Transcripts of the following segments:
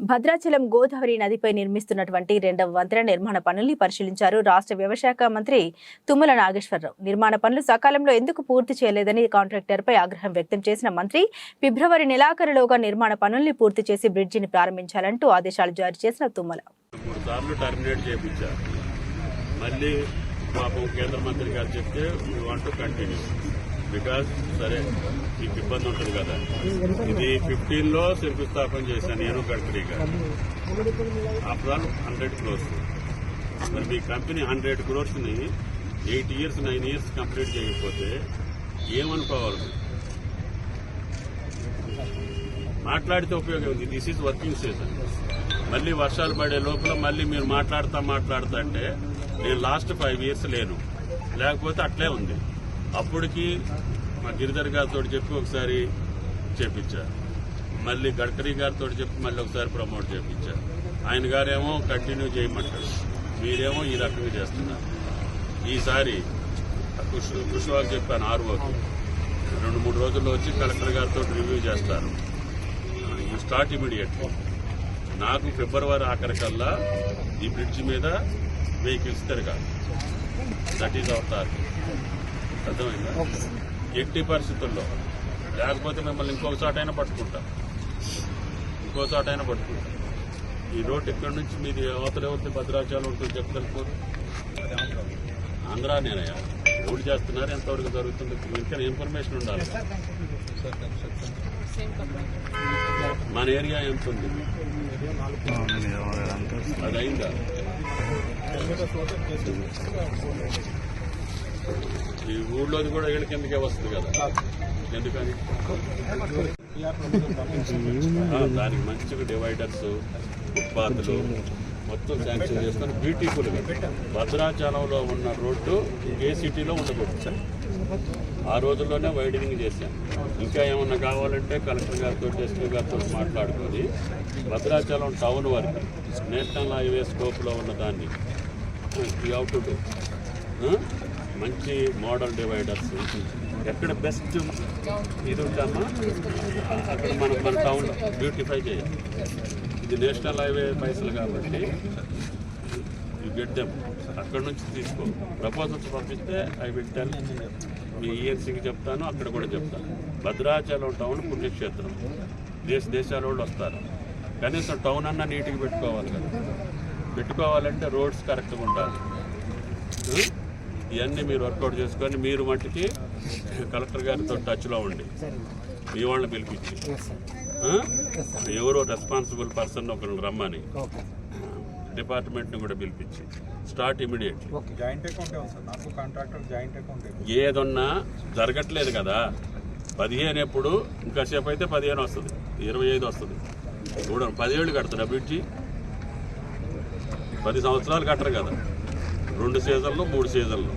భద్రాచలం గోదావరి నదిపై నిర్మిస్తున్నటువంటి రెండవ వంతెన నిర్మాణ పనుల్ని పరిశీలించారు రాష్ట్ర వ్యవశాఖ మంత్రి తుమ్మల నాగేశ్వరరావు. నిర్మాణ పనులు సకాలంలో ఎందుకు పూర్తి చేయలేదని కాంట్రాక్టర్పై ఆగ్రహం వ్యక్తం చేసిన మంత్రి ఫిబ్రవరి నెలాఖరులోగా నిర్మాణ పనుల్ని పూర్తి చేసి బ్రిడ్జిని ప్రారంభించాలంటూ ఆదేశాలు జారీ చేసిన తుమ్మల. మళ్ళీ పాపం కేంద్ర మంత్రి గారు చెప్తే we want to continue because సరే మీకు ఇబ్బంది ఉంటుంది కదా. ఇది ఫిఫ్టీన్లో శంకుస్థాపన చేశాను నేను గడ్కరీగా గారు. ఆఫ్టర్ ఆల్ హండ్రెడ్ క్రోర్స్ మరి మీ company hundred క్రోర్స్ని eight years nine years complete చేయకపోతే ఏమనుకోవాలి? మాట్లాడితే ఉపయోగం ఉంది. దిస్ ఈజ్ వర్కింగ్ సీజన్ మళ్ళీ వర్షాలు పడే లోపల మళ్ళీ మీరు మాట్లాడతా మాట్లాడతా అంటే నేను లాస్ట్ ఫైవ్ ఇయర్స్ లేను. లేకపోతే అట్లే ఉంది. అప్పటికి మా గిరిధర్ గారితో చెప్పి ఒకసారి చేపించారు మళ్ళీ గడ్కరీ గారితో చెప్పి మళ్ళీ ఒకసారి ప్రమోట్ చేపించారు ఆయన గారేమో కంటిన్యూ చేయమంటారు మీరేమో ఈ రకంగా చేస్తున్నారు. ఈసారి కుష్ చెప్పాను ఆర్ఓకి రెండు మూడు రోజుల్లో వచ్చి కలెక్టర్ గారితో రివ్యూ చేస్తారు. యూ స్టార్ట్ ఇమీడియట్లీ నాకు ఫిబ్రవరి ఆఖరికల్లా ఈ బ్రిడ్జ్ మీద వెహికల్స్ తిరగాలి. దట్ ఈజ్ అవర్ టార్గెట్ అర్థమైందా? ఎట్టి పరిస్థితుల్లో లేకపోతే మిమ్మల్ని ఇంకొక చోటైనా పట్టుకుంటా. ఇంకో చోటైనా పట్టుకుంటా. ఈ రోడ్ ఎక్కడి నుంచి మీది అవతల ఎవరిది భద్రాచలం ఉంటుంది చెప్తలుకోరు ఆంధ్రా నేనయ్యా ఎవరు చేస్తున్నారు ఎంతవరకు జరుగుతుంది? ఇంకా ఇన్ఫర్మేషన్ ఉండాలి. మన ఏరియా ఎంత ఉంది? అది అయిందా ఈ ఊళ్ళోది కూడా వీళ్ళ కిందకే వస్తుంది కదా. ఎందుకని? దానికి మంచిగా డివైడర్స్ ఫుట్పాత్లు మొత్తం శాంక్షన్ చేస్తాను బ్యూటిఫుల్గా భద్రాచలంలో ఉన్న రోడ్డు ఏ సిటీలో ఉండకూడదు. సార్ ఆ రోజుల్లోనే వైడనింగ్ చేశాం. ఇంకా ఏమన్నా కావాలంటే కలెక్టర్ గారితో ఎస్పీ గారితో మాట్లాడుకొని భద్రాచలం టౌన్ వరకు నేషనల్ హైవే స్కోప్లో ఉన్న దాన్ని. అవుట్ టు మంచి మోడల్ డివైడర్స్ ఎక్కడ బెస్ట్ ఇది ఉంటామా అక్కడ మనం మన టౌన్ బ్యూటిఫై చేయాలి. ఇది నేషనల్ హైవే పైసలు కాబట్టి యూ గెట్ దెమ్ అక్కడ నుంచి తీసుకో. ప్రపోజల్స్ పంపిస్తే ఐ విల్ టెల్ మీ ఈఎన్సీకి చెప్తాను అక్కడ కూడా చెప్తాను. భద్రాచలం టౌన్ పుణ్యక్షేత్రం. దేశ దేశాల వాళ్ళు వస్తారు. కనీసం టౌన్ అన్నా నీట్గా పెట్టుకోవాలి కదా. పెట్టుకోవాలంటే రోడ్స్ కరెక్ట్గా ఉండాలి. ఇవన్నీ మీరు వర్కౌట్ చేసుకొని మీరు మట్టికి కలెక్టర్ గారితో టచ్లో ఉండి మీ వాళ్ళని పిలిపించి? ఎవరో రెస్పాన్సిబుల్ పర్సన్ ఒకరిని రమ్మని. డిపార్ట్మెంట్ని కూడా పిలిపించి. Start immediately. జాయింట్ అకౌంట్ ఉంది సార్. నాకు కాంట్రాక్టర్ జాయింట్ అకౌంట్ ఏదన్నా జరగట్లేదు కదా పదిహేను ఎప్పుడు ఇంకాసేపు అయితే పదిహేను వస్తుంది ఇరవై ఐదు వస్తుంది. చూడండి పదిహేళ్ళు కడతారు బ్రిడ్జి. పది సంవత్సరాలు కట్టరు కదా. రెండు సీజన్లు మూడు సీజన్లు.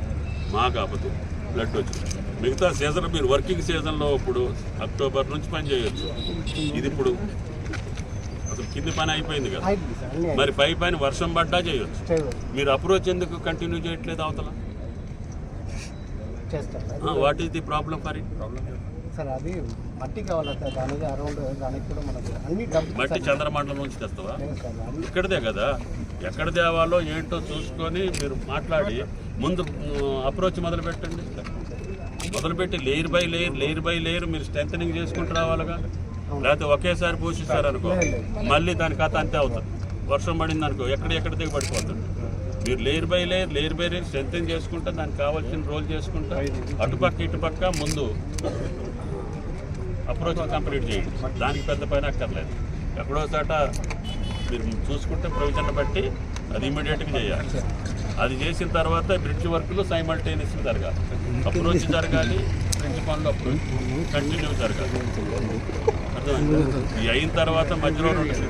మా కాకపోతే బ్లడ్ వచ్చింది మిగతా సీజన్ మీరు వర్కింగ్ సీజన్లో ఇప్పుడు అక్టోబర్ నుంచి పని చేయొచ్చు. ఇది ఇప్పుడు అసలు కింది పని అయిపోయింది కదా. మరి పై పని వర్షం పడ్డా చేయొచ్చు. మీరు అప్రోచ్ ఎందుకు కంటిన్యూ చేయట్లేదు అవతల? What is the problem for it sir అది మట్టి కావాలి సార్? దానికి అరౌండ్ దానికి కూడా మనకు అన్ని మట్టి చంద్రమండలం నుంచి తెస్తావా? ఇక్కడదే కదా. ఎక్కడ తేవాలో ఏంటో చూసుకొని మీరు మాట్లాడి ముందు అప్రోచ్ మొదలు పెట్టండి మొదలుపెట్టి layer by layer layer by layer మీరు స్ట్రెంథనింగ్ చేసుకుంటూ రావాలిగా. లేకపోతే ఒకేసారి పోషిస్తారు అనుకో మళ్ళీ దాని కథ అంతే అవుతుంది. వర్షం పడింది అనుకో ఎక్కడ ఎక్కడ దిగి పడిపోతుంది మీరు layer by layer layer by layer strengthen చేసుకుంటే దానికి కావాల్సిన రోల్ చేసుకుంటా అటుపక్క ఇటుపక్క ముందు. అప్రోచ్ కంప్లీట్ చేయండి దానికి పెద్ద పైన అక్కర్లేదు. ఎక్కడో చోట మీరు చూసుకుంటే ప్రొవిజన్ బట్టి అది ఇమీడియట్గా చేయాలి. అది చేసిన తర్వాత బ్రిడ్జ్ వర్క్లు సైమల్టేనియస్గా జరగాలి. అప్రోచ్ జరగాలి బ్రిడ్జ్ పనులు అప్రోచ్ కంటిన్యూ జరగాలి. అర్థమైంది? అయిన తర్వాత మధ్యలో రెండు బ్రిడ్జ్లు